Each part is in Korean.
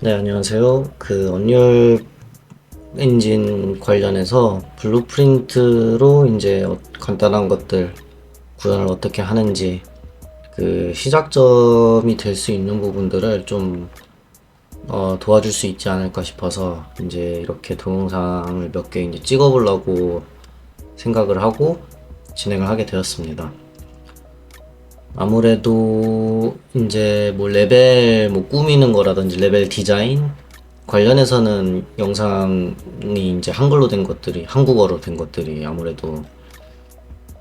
네, 안녕하세요. 그 언리얼 엔진 관련해서 블루프린트로 이제 어- 간단한 것들 구현을 어떻게 하는지 그 시작점이 될 수 있는 부분들을 좀 어, 도와줄 수 있지 않을까 싶어서 이제 이렇게 동영상을 몇 개 이제 찍어보려고 생각을 하고 진행을 하게 되었습니다. 아무래도 이제 뭐 레벨 뭐 꾸미는 거라든지 레벨 디자인 관련해서는 영상이 이제 한글로 된 것들이 한국어로 된 것들이 아무래도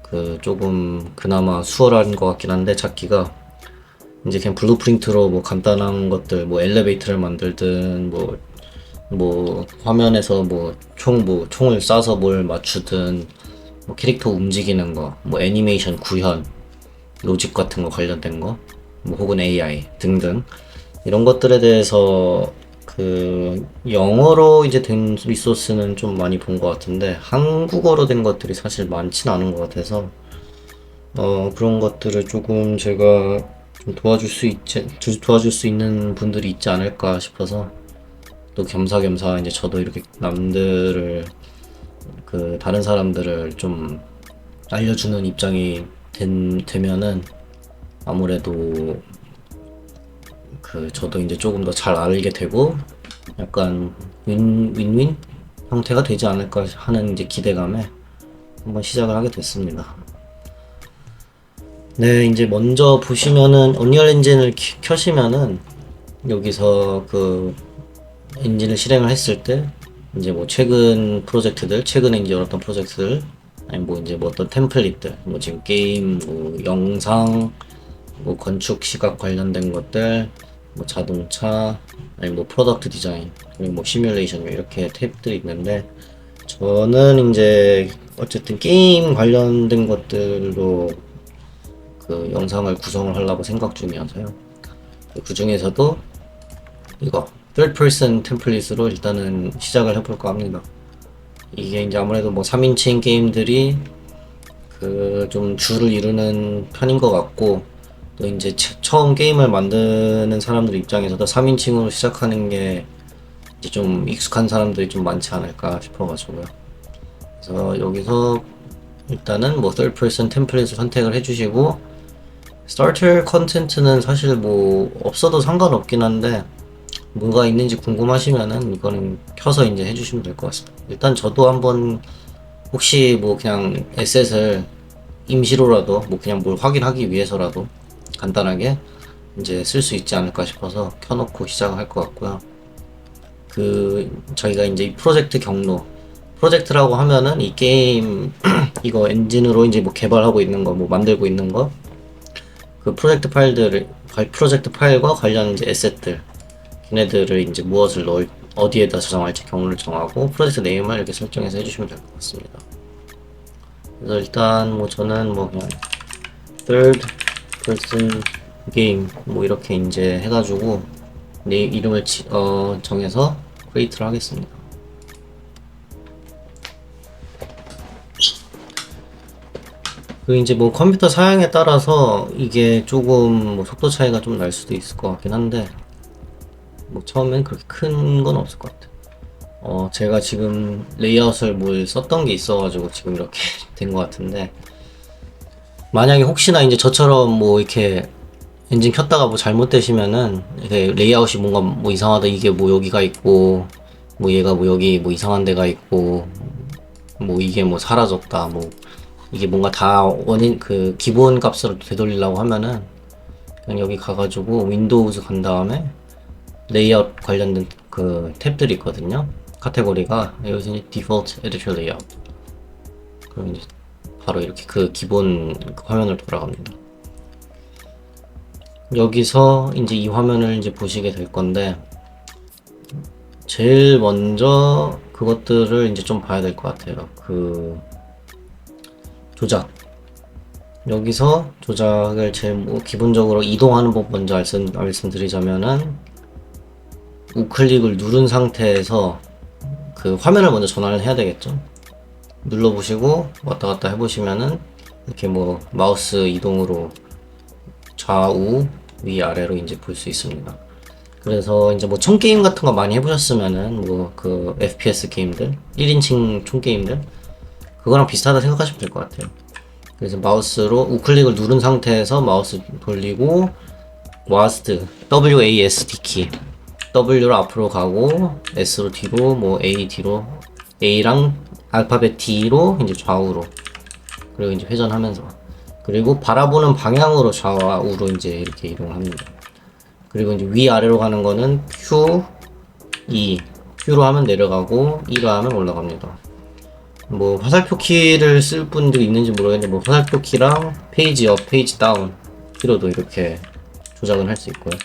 그 조금 그나마 수월한 것 같긴 한데 찾기가 이제 그냥 블루프린트로 뭐 간단한 것들 뭐 엘리베이터를 만들든 뭐뭐 화면에서 뭐총뭐 총을 쏴서 뭘 맞추든 뭐 캐릭터 움직이는 거 뭐 애니메이션 구현 로직 같은 거 관련된 거, 뭐 혹은 AI 등등. 이런 것들에 대해서 그 영어로 이제 된 리소스는 좀 많이 본 것 같은데 한국어로 된 것들이 사실 많진 않은 것 같아서 어 그런 것들을 조금 제가 좀 도와줄 수 있지 주- 도와줄 수 있는 분들이 있지 않을까 싶어서 또 겸사겸사 이제 저도 이렇게 남들을 그 다른 사람들을 좀 알려주는 입장이 된, 되면은 아무래도 그 저도 이제 조금 더 잘 알게 되고 약간 윈, 윈윈 형태가 되지 않을까 하는 이제 기대감에 한번 시작을 하게 됐습니다. 네, 이제 먼저 보시면은 언리얼 엔진을 키- 켜시면은 여기서 그 엔진을 실행을 했을 때 이제 뭐 최근 프로젝트들, 최근에 이제 열었던 프로젝트들, 아니 뭐 이제 뭐 어떤 템플릿들, 뭐 지금 게임, 뭐 영상, 뭐 건축 시각 관련된 것들, 뭐 자동차, 아니 뭐 프로덕트 디자인, 그리고 뭐 시뮬레이션 이렇게 탭들이 있는데 저는 이제 어쨌든 게임 관련된 것들로 그 영상을 구성을 하려고 생각 중이어서요. 그 중에서도 이거 third person 템플릿으로 일단은 시작을 해볼까 합니다. 이게 이제 아무래도 뭐 3인칭 게임들이 그 좀 주를 이루는 편인 것 같고 또 이제 채- 처음 게임을 만드는 사람들 입장에서도 3인칭으로 시작하는 게 이제 좀 익숙한 사람들이 좀 많지 않을까 싶어가지고요. 그래서 여기서 일단은 뭐 third person 템플릿을 선택을 해주시고 스타터 컨텐츠는 사실 뭐 없어도 상관없긴 한데 뭐가 있는지 궁금하시면은 이거는 켜서 이제 해주시면 될 것 같습니다. 일단 저도 한번 혹시 뭐 그냥 에셋을 임시로라도 뭐 그냥 뭘 확인하기 위해서라도 간단하게 이제 쓸 수 있지 않을까 싶어서 켜놓고 시작을 할것 같고요. 그 저희가 이제 이 프로젝트 경로 프로젝트라고 하면은 이 게임 이거 엔진으로 이제 뭐 개발하고 있는 거 뭐 만들고 있는 거 그 프로젝트 파일들을 프로젝트 파일과 관련 이제 에셋들 걔네들을 이제 무엇을 넣을 어디에다 저장할지 경로를 정하고 프로젝트 네임을 이렇게 설정해서 해주시면 될 것 같습니다. 그래서 일단 뭐 저는 뭐 그냥 third person game 뭐 이렇게 이제 해가지고 네 이름을 지- 어, 정해서 create를 하겠습니다. 그 이제 뭐 컴퓨터 사양에 따라서 이게 조금 뭐 속도 차이가 좀 날 수도 있을 것 같긴 한데 뭐 처음엔 그렇게 큰 건 없을 것 같아요. 어, 제가 지금 레이아웃을 뭘 썼던 게 있어가지고 지금 이렇게 된 것 같은데 만약에 혹시나 이제 저처럼 뭐 이렇게 엔진 켰다가 뭐 잘못되시면은 이렇게 레이아웃이 뭔가 뭐 이상하다 이게 뭐 여기가 있고 뭐 얘가 뭐 여기 뭐 이상한 데가 있고 뭐 이게 뭐 사라졌다 뭐 이게 뭔가 다 원인 그 기본 값으로 되돌리려고 하면은 그냥 여기 가가지고 윈도우즈 간 다음에 레이아웃 관련된 그 탭들이 있거든요. 카테고리가 이제 디폴트 에디터 레이아웃. 그럼 이제 바로 이렇게 그 기본 그 화면을 돌아갑니다. 여기서 이제 이 화면을 이제 보시게 될 건데 제일 먼저 그것들을 이제 좀 봐야 될 것 같아요. 그 조작. 여기서 조작을 제일 뭐 기본적으로 이동하는 법 먼저 말씀, 말씀드리자면은 우클릭을 누른 상태에서 그 화면을 먼저 전환을 해야 되겠죠. 눌러보시고 왔다 갔다 해보시면은 이렇게 뭐 마우스 이동으로 좌우 위 아래로 이제 볼 수 있습니다. 그래서 이제 뭐 총 게임 같은 거 많이 해보셨으면은 뭐 그 FPS 게임들 1인칭 총 게임들 그거랑 비슷하다 생각하시면 될 것 같아요. 그래서 마우스로 우클릭을 누른 상태에서 마우스 돌리고 WASD WASD 키 W로 앞으로 가고 S로 뒤로 뭐 A 뒤로 A랑 알파벳 D로 이제 좌우로 그리고 이제 회전하면서 그리고 바라보는 방향으로 좌우로 이제 이렇게 이동을 합니다. 그리고 이제 위아래로 가는 거는 Q, E, Q로 하면 내려가고 E로 하면 올라갑니다. 뭐 화살표 키를 쓸 분들이 있는지 모르겠는데 뭐 화살표 키랑 페이지 업, 페이지 다운 키로도 이렇게 조작을 할 수 있고요.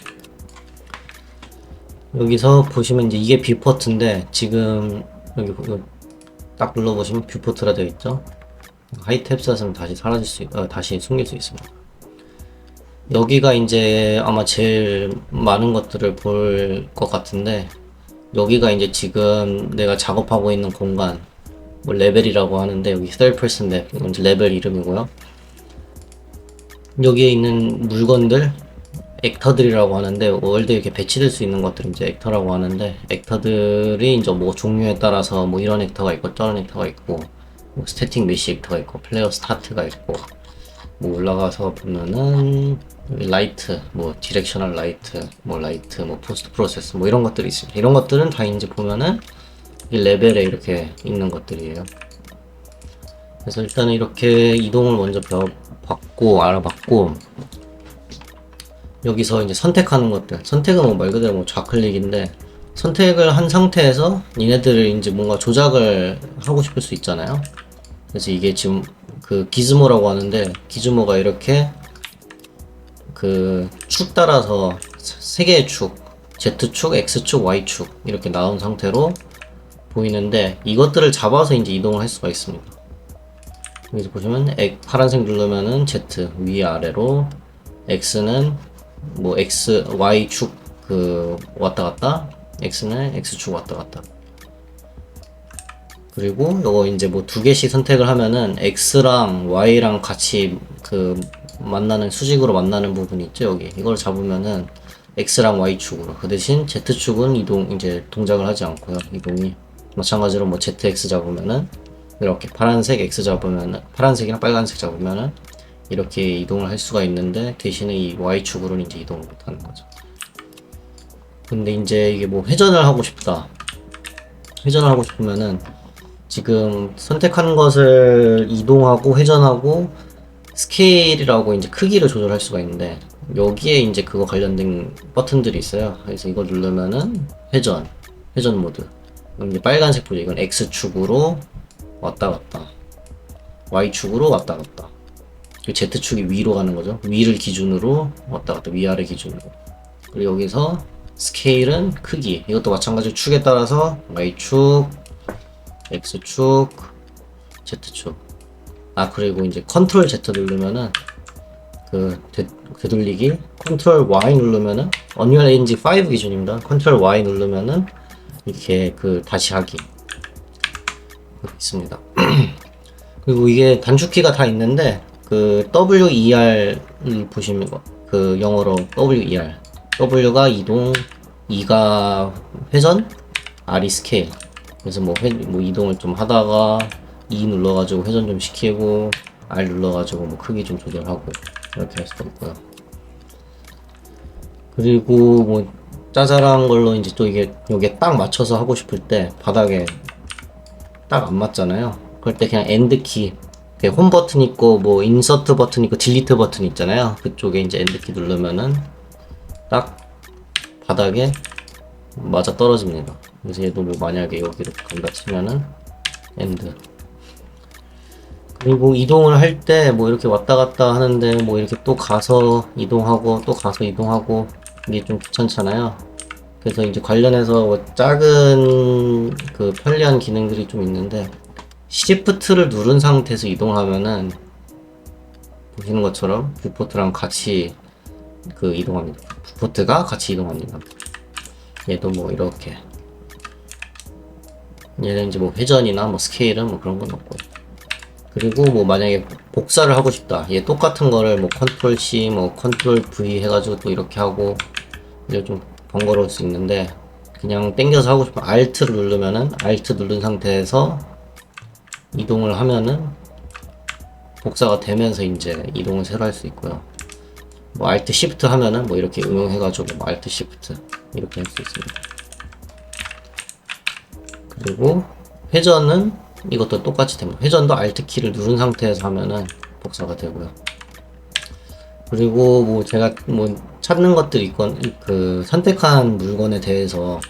여기서 보시면 이제 이게 뷰포트인데 지금 여기 딱 눌러보시면 뷰포트라 되어 있죠. 하이탭샷은 다시 사라질 수, 있- 어, 다시 숨길 수 있습니다. 여기가 이제 아마 제일 많은 것들을 볼 것 같은데 여기가 이제 지금 내가 작업하고 있는 공간 뭐 레벨이라고 하는데 여기 third person map 이건 레벨 이름이고요. 여기에 있는 물건들 액터들이라고 하는데 월드에 이렇게 배치될 수 있는 것들이 이제 액터라고 하는데 액터들이 이제 뭐 종류에 따라서 뭐 이런 액터가 있고 저런 액터가 있고 뭐 스태틱 메시 액터가 있고 플레이어 스타트가 있고 뭐 올라가서 보면은 라이트 뭐 디렉셔널 라이트 뭐 라이트 뭐 포스트 프로세스 뭐 이런 것들이 있습니다. 이런 것들은 다 이제 보면은 이 레벨에 이렇게 있는 것들이에요. 그래서 일단은 이렇게 이동을 먼저 벼- 봤고 알아봤고 여기서 이제 선택하는 것들 선택은 뭐 말 그대로 뭐 좌클릭인데 선택을 한 상태에서 얘네들을 이제 뭔가 조작을 하고 싶을 수 있잖아요. 그래서 이게 지금 그 기즈모라고 하는데 기즈모가 이렇게 그 축 따라서 세 개의 축 Z축, X축, Y축 이렇게 나온 상태로 보이는데 이것들을 잡아서 이제 이동을 할 수가 있습니다. 여기서 보시면 파란색 누르면은 Z 위 아래로 X는 뭐 X, Y축 그 왔다 갔다 X는 X축 왔다 갔다. 그리고 요거 이제 뭐 두 개씩 선택을 하면은 X랑 Y랑 같이 그 만나는 수직으로 만나는 부분이 있죠 여기. 이걸 잡으면은 X랑 Y축으로. 그 대신 Z축은 이동 이제 동작을 하지 않고요 이동이. 마찬가지로 뭐 ZX 잡으면은 이렇게 파란색 X 잡으면은 파란색이랑 빨간색 잡으면은 이렇게 이동을 할 수가 있는데 대신에 이 Y축으로는 이제 이동을 못하는 거죠 근데 이제 이게 뭐 회전을 하고 싶다 회전을 하고 싶으면은 지금 선택한 것을 이동하고 회전하고 스케일이라고 이제 크기를 조절할 수가 있는데 여기에 이제 그거 관련된 버튼들이 있어요. 그래서 이거 누르면은 회전, 회전 모드. 그럼 이제 빨간색 보죠. 이건 X축으로 왔다 갔다. Y축으로 왔다 갔다. 그 Z축이 위로 가는 거죠. 위를 기준으로 왔다 갔다. 위아래 기준으로. 그리고 여기서 스케일은 크기. 이것도 마찬가지로 축에 따라서 Y축, X축, Z축. 아 그리고 이제 컨트롤 Z 누르면은 그 되, 되돌리기 컨트롤 Y 누르면은 언리얼 엔진 5 기준입니다. 컨트롤 Y 누르면은 이렇게 그 다시 하기 있습니다. 그리고 이게 단축키가 다 있는데 그 WER을 보시면 그 영어로 WER W가 이동, E가 회전, R이 스케일. 그래서 뭐, 회, 뭐 이동을 좀 하다가 E 눌러가지고 회전 좀 시키고 R 눌러가지고 뭐 크기 좀 조절하고 이렇게 할 수가 있고요. 그리고 뭐 짜잘한 걸로 이제 또 이게 여기에 딱 맞춰서 하고 싶을 때 바닥에 딱 안 맞잖아요. 그럴 때 그냥 엔드 키, 그 홈 버튼 있고 뭐 인서트 버튼 있고 딜리트 버튼 있잖아요. 그쪽에 이제 엔드 키 누르면은 딱 바닥에 맞아 떨어집니다. 그래서 얘도 뭐 만약에 여기를 간다 치면은 엔드. 그리고 이동을 할 때 뭐 이렇게 왔다 갔다 하는데 뭐 이렇게 또 가서 이동하고 또 가서 이동하고 이게 좀 귀찮잖아요. 그래서 이제 관련해서 뭐 작은 그 편리한 기능들이 좀 있는데 시프트를 누른 상태에서 이동을 하면은 보시는 것처럼 뷰포트랑 같이 그 이동합니다. 뷰포트가 같이 이동합니다. 얘도 뭐 이렇게 얘는 이제 뭐 회전이나 뭐 스케일은 뭐 그런 건 없고 그리고 뭐 만약에 복사를 하고 싶다 얘 똑같은 거를 뭐 컨트롤 C 뭐 컨트롤 V 해가지고 또 이렇게 하고 이제 좀 번거로울 수 있는데 그냥 땡겨서 하고 싶으면 Alt를 누르면은 Alt 누른 상태에서 이동을 하면은 복사가 되면서 이제 이동을 새로 할 수 있고요. 뭐 Alt Shift 하면은 뭐 이렇게 응용해가지고 뭐 Alt Shift 이렇게 할 수 있습니다. 그리고 회전은 이것도 똑같이 됩니다. 회전도 Alt 키를 누른 상태에서 하면은 복사가 되고요. 그리고 뭐 제가 뭐 찾는 것들이 있건 그 선택한 물건에 대해서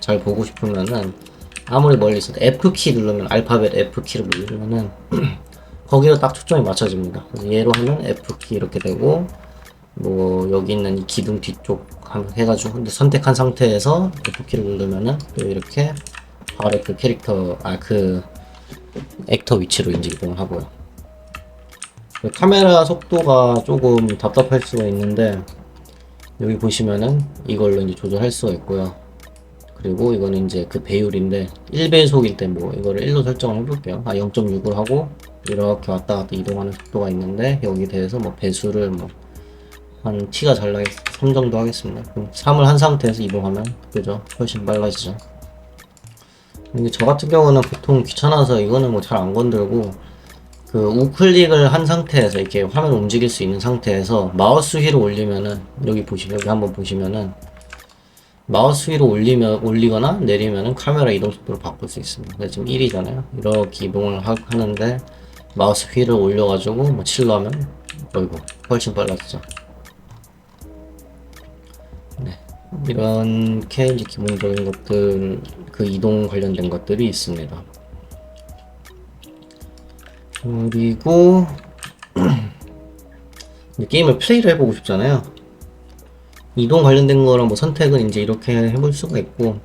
잘 보고 싶으면은 아무리 멀리 있어도 F 키 누르면 알파벳 F 키를 누르면은 거기로 딱 초점이 맞춰집니다. 얘로 하면 F 키 이렇게 되고 뭐 여기 있는 이 기둥 뒤쪽 한- 해가지고 근데 선택한 상태에서 F 키를 누르면은 또 이렇게 바로 그 캐릭터 아 그 액터 위치로 이제 이동을 하고요. 그 카메라 속도가 조금 답답할 수가 있는데 여기 보시면은 이걸로 이제 조절할 수가 있고요. 그리고 이거는 이제 그 배율인데 1배속일 때 뭐 이거를 1로 설정을 해볼게요. 아 0.6을 하고 이렇게 왔다 갔다 이동하는 속도가 있는데 여기 대해서 뭐 배수를 뭐 한 T가 잘 나게 3 정도 하겠습니다. 그럼 3을 한 상태에서 이동하면 그죠? 훨씬 빨라지죠. 근데 저 같은 경우는 보통 귀찮아서 이거는 뭐 잘 안 건들고 그 우클릭을 한 상태에서 이렇게 화면 움직일 수 있는 상태에서 마우스 휠을 올리면은 여기 보시면 여기 한번 보시면은 마우스 위로 올리면 올리거나 내리면은 카메라 이동 속도를 바꿀 수 있습니다. 근데 지금 1이잖아요. 이렇게 이동을 하, 하는데 마우스 휠을 올려가지고 뭐 7로 하면 어이구 훨씬 빨라지죠. 네. 이렇게 이제 기본적인 것들 그 이동 관련된 것들이 있습니다. 그리고 게임을 플레이를 해보고 싶잖아요. 이동 관련된 거랑 뭐 선택은 이제 이렇게 해볼 수가 있고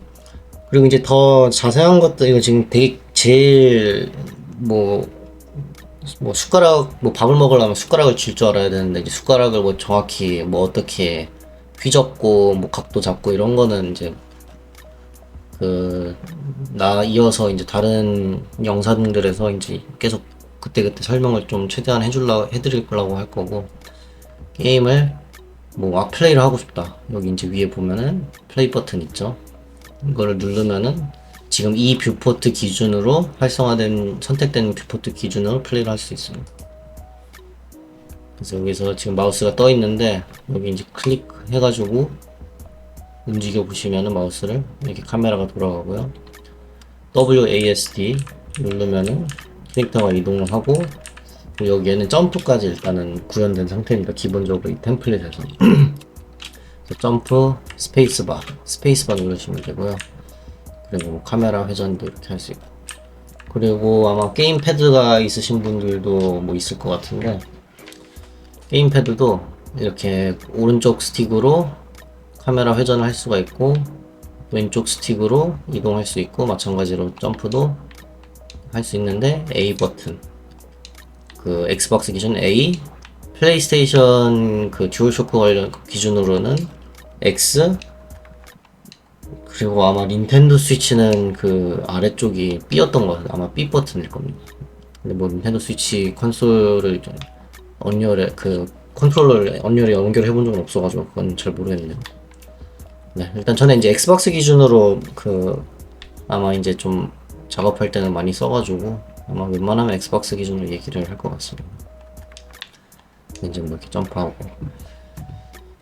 그리고 이제 더 자세한 것들 이거 지금 되게 제일 뭐뭐 숟가락 뭐 밥을 먹으려면 숟가락을 쥘 줄 알아야 되는데 이제 숟가락을 뭐 정확히 뭐 어떻게 휘젓고 뭐 각도 잡고 이런 거는 이제 그 나 이어서 이제 다른 영상들에서 이제 계속 그때그때 설명을 좀 최대한 해줄라 해드리려고 할 거고 게임을 뭐 아, 플레이를 하고 싶다. 여기 이제 위에 보면은 플레이 버튼 있죠. 이거를 누르면은 지금 이 뷰포트 기준으로 활성화된 선택된 뷰포트 기준으로 플레이를 할 수 있습니다. 그래서 여기서 지금 마우스가 떠 있는데 여기 이제 클릭해 가지고 움직여 보시면은 마우스를 이렇게 카메라가 돌아가고요. WASD 누르면은 캐릭터가 이동을 하고 여기에는 점프까지 일단은 구현된 상태입니다. 기본적으로 이 템플릿에서 점프 스페이스바 스페이스바 누르시면 되고요. 그리고 뭐 카메라 회전도 이렇게 할 수 있고 그리고 아마 게임 패드가 있으신 분들도 뭐 있을 것 같은데 게임 패드도 이렇게 오른쪽 스틱으로 카메라 회전을 할 수가 있고 왼쪽 스틱으로 이동할 수 있고 마찬가지로 점프도 할 수 있는데 A 버튼 그 엑스박스 기준 A 플레이스테이션 그 듀얼쇼크 관련 기준으로는 X 그리고 아마 닌텐도 스위치는 그 아래쪽이 B였던 것 같아요. 아마 B 버튼일 겁니다. 근데 뭐 닌텐도 스위치 콘솔을 언리얼에 그 컨트롤러를 언리얼에 연결해 본 적은 없어가지고 그건 잘 모르겠네요. 네, 일단 저는 이제 엑스박스 기준으로 그 아마 이제 좀 작업할 때는 많이 써가지고 아마 웬만하면 엑스박스 기준으로 얘기를 할 것 같습니다. 이제 뭐 이렇게 점프하고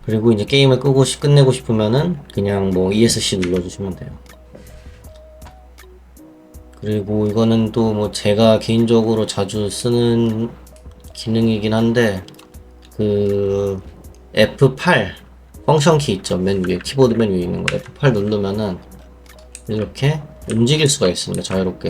그리고 이제 게임을 끄고 싶- 끝내고 싶으면은 그냥 뭐 ESC 눌러주시면 돼요. 그리고 이거는 또 뭐 제가 개인적으로 자주 쓰는 기능이긴 한데 그 F8 펑션 키 있죠 맨 위에 키보드 맨 위에 있는 거 F8 누르면은 이렇게 움직일 수가 있습니다 자유롭게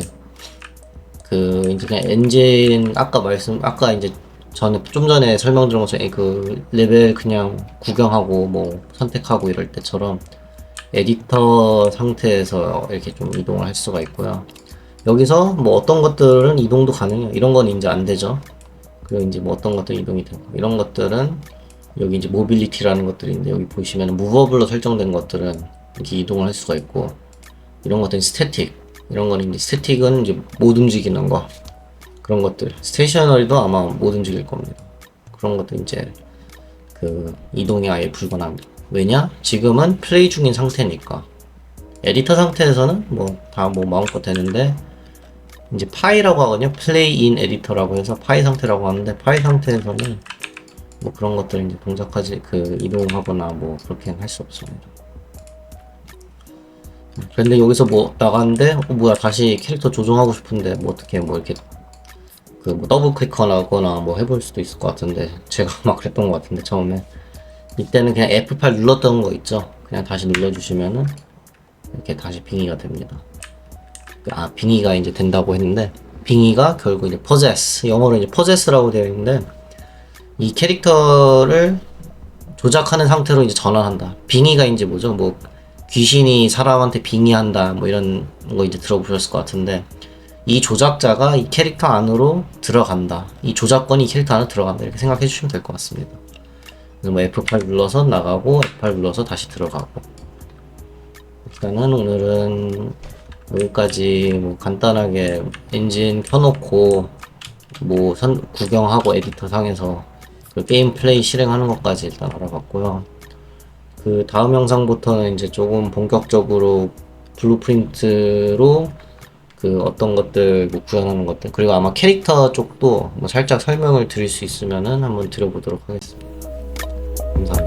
그 이제 그냥 엔진 아까 말씀 아까 이제 전에 좀 전에 설명드린 것처럼 그 레벨 그냥 구경하고 뭐 선택하고 이럴 때처럼 에디터 상태에서 이렇게 좀 이동을 할 수가 있고요. 여기서 뭐 어떤 것들은 이동도 가능해요. 이런 건 이제 안 되죠. 그리고 이제 뭐 어떤 것들 이동이 되고 이런 것들은 여기 이제 모빌리티라는 것들인데 여기 보시면 무버블로 설정된 것들은 이렇게 이동을 할 수가 있고 이런 것들은 스태틱 이런 거는 이제 스태틱은 이제 못 움직이는 거 그런 것들 스테이셔너리도 아마 못 움직일 겁니다 그런 것도 이제 그 이동이 아예 불가능합니다 왜냐? 지금은 플레이 중인 상태니까. 에디터 상태에서는 뭐 다뭐 마음껏 되는데 이제 파이라고 하거든요. 플레이 인 에디터라고 해서 파이 상태라고 하는데 파이 상태에서는 뭐 그런 것들 이제 동작하지 그 이동하거나 뭐 그렇게 할 수 없습니다. 그런데 여기서 뭐 나갔는데 어, 뭐야 다시 캐릭터 조정하고 싶은데 뭐 어떻게 뭐 이렇게 그 뭐 더블 클릭하거나 뭐 해볼 수도 있을 것 같은데 제가 막 그랬던 것 같은데 처음에. 이때는 그냥 F8 눌렀던 거 있죠? 그냥 다시 눌러주시면은 이렇게 다시 빙의가 됩니다. 아 빙의가 이제 된다고 했는데 빙의가 결국 이제 possess 영어로 이제 possess라고 되어 있는데 이 캐릭터를 조작하는 상태로 이제 전환한다. 빙의가 이제 뭐죠? 뭐 귀신이 사람한테 빙의한다 뭐 이런 거 이제 들어보셨을 것 같은데 이 조작자가 이 캐릭터 안으로 들어간다. 이 조작권이 이 캐릭터 안으로 들어간다. 이렇게 생각해 주시면 될 것 같습니다. 그래서 뭐 F8 눌러서 나가고 F8 눌러서 다시 들어가고 일단은 오늘은 여기까지 뭐 간단하게 엔진 켜놓고 뭐 선, 구경하고 에디터 상에서 그 게임 플레이 실행하는 것까지 일단 알아봤고요. 그 다음 영상부터는 이제 조금 본격적으로 블루프린트로 그 어떤 것들 뭐 구현하는 것들 그리고 아마 캐릭터 쪽도 뭐 살짝 설명을 드릴 수 있으면은 한번 드려보도록 하겠습니다. 감사합니다.